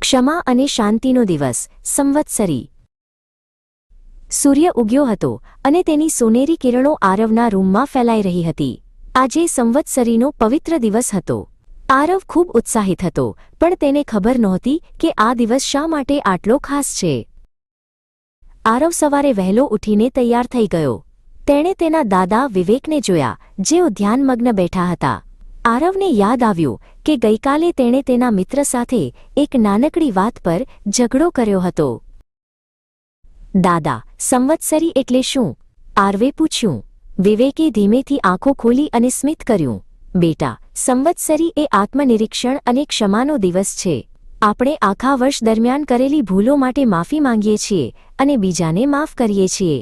ક્ષમા અને શાંતિનો દિવસ, સંવત્સરી. સૂર્ય ઉગ્યો હતો અને તેની સોનેરી કિરણો આરવના રૂમમાં ફેલાઈ રહી હતી. આજે સંવત્સરીનો પવિત્ર દિવસ હતો. આરવ ખૂબ ઉત્સાહિત હતો, પણ તેને ખબર નહોતી કે આ દિવસ શા માટે આટલો ખાસ છે. આરવ સવારે વહેલો ઉઠીને તૈયાર થઈ ગયો. તેણે તેના દાદા વિવેકને જોયા, જેઓ ધ્યાનમગ્ન બેઠા હતા. આરવને યાદ આવ્યું કે ગઈકાલે તેણે તેના મિત્ર સાથે એક નાનકડી વાત પર ઝઘડો કર્યો હતો. દાદા, સંવત્સરી એટલે શું આરવે પૂછ્યું. વિવેકે ધીમેથી આંખો ખોલી અને સ્મિત કર્યું. બેટા, સંવત્સરી એ આત્મનિરીક્ષણ અને ક્ષમાનો દિવસ છે. આપણે આખા વર્ષ દરમિયાન કરેલી ભૂલો માટે માફી માંગીએ છીએ અને બીજાને માફ કરીએ છીએ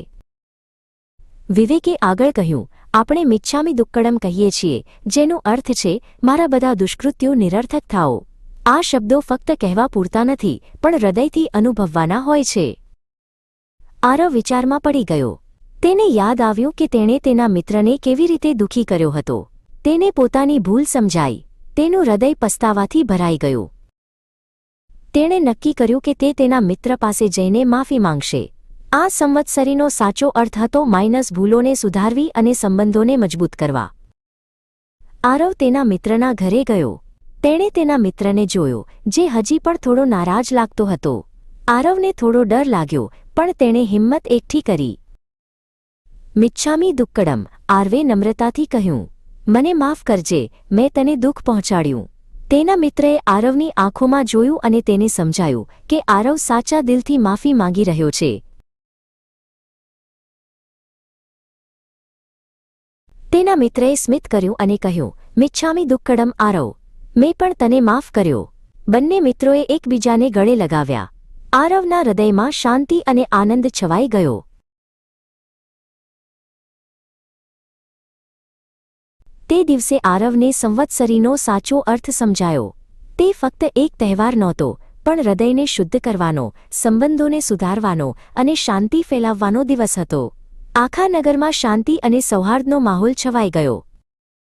વિવેકે આગળ કહ્યું. આપણે મિચ્છામી દુક્કડમ કહીએ છીએ, જેનો અર્થ છે, મારા બધા દુષ્કૃત્યો નિરર્થક થાઓ. આ શબ્દો ફક્ત કહેવા પૂરતા નથી, પણ હૃદયથી અનુભવવાના હોય છે. આરવ વિચારમાં પડી ગયો. તેને યાદ આવ્યું કે તેણે તેના મિત્રને કેવી રીતે દુઃખી કર્યો હતો. તેને પોતાની ભૂલ સમજાઈ. તેનું હૃદય પસ્તાવાથી ભરાઈ ગયું. તેણે નક્કી કર્યું કે તે તેના મિત્ર પાસે જઈને માફી માંગશે. આ સંવત્સરીનો સાચો અર્થ હતો માઇનસ ભૂલોને સુધારવી અને સંબંધોને મજબૂત કરવા. આરવ તેના મિત્રના ઘરે ગયો. તેણે તેના મિત્રને જોયો, જે હજી પણ થોડો નારાજ લાગતો હતો. આરવને થોડો ડર લાગ્યો, પણ તેણે હિંમત એકઠી કરી. મિચ્છામી દુક્કડમ, આરવે નમ્રતાથી કહ્યું, મને માફ કરજે, મેં તને દુઃખ પહોંચાડ્યું. તેના મિત્રએ આરવની આંખોમાં જોયું અને તેને સમજાયું કે આરવ સાચા દિલથી માફી માંગી રહ્યો છે. તેના મિત્રએ સ્મિત કર્યું અને કહ્યું, મિચ્છામી દુક્કડમ આરવ, મેં પણ તને માફ કર્યો. બંને મિત્રોએ એકબીજાને ગળે લગાવ્યા. આરવના હૃદયમાં શાંતિ અને આનંદ છવાઈ ગયો. તે દિવસે આરવને સંવત્સરીનો સાચો અર્થ સમજાયો. તે ફક્ત એક તહેવાર નહોતો, પણ હૃદયને શુદ્ધ કરવાનો, સંબંધોને સુધારવાનો અને શાંતિ ફેલાવવાનો દિવસ હતો. આખા નગરમાં શાંતિ અને સૌહાર્દનો માહોલ છવાઈ ગયો.